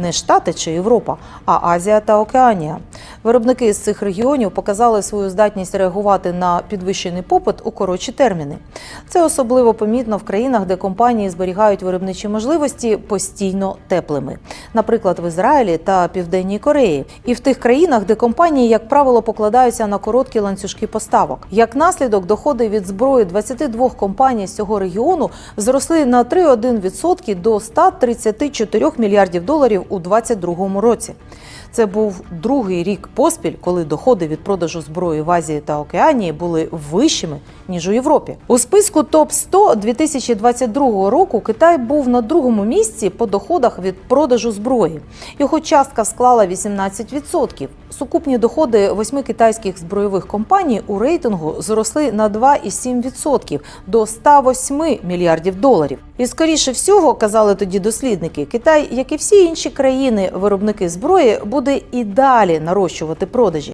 не Штати чи Європа, а Азія та Океанія. Виробники з цих регіонів показали свою здатність реагувати на підвищений попит у коротші терміни. Це особливо помітно в країнах, де компанії зберігають виробничі можливості постійно теплими, наприклад, в Ізраїлі та Південній Кореї, і в тих країнах, де компанії, як правило, покладаються на короткі ланцюжки поставок. Як наслідок, доходи від зброї 22 компаній з цього регіону зросли на 3,1% до 134 мільярдів доларів у 2022 році. Це був другий рік поспіль, коли доходи від продажу зброї в Азії та Океанії були вищими ніж у Європі. У списку топ 100 2022 року Китай був на другому місці по доходах від продажу зброї. Його частка склала 18%. Сукупні доходи восьми китайських збройових компаній у рейтингу зросли на 2,7% до 108 мільярдів доларів. І скоріше всього, казали тоді дослідники, Китай, як і всі інші країни, виробники зброї, буде і далі нарощувати продажі.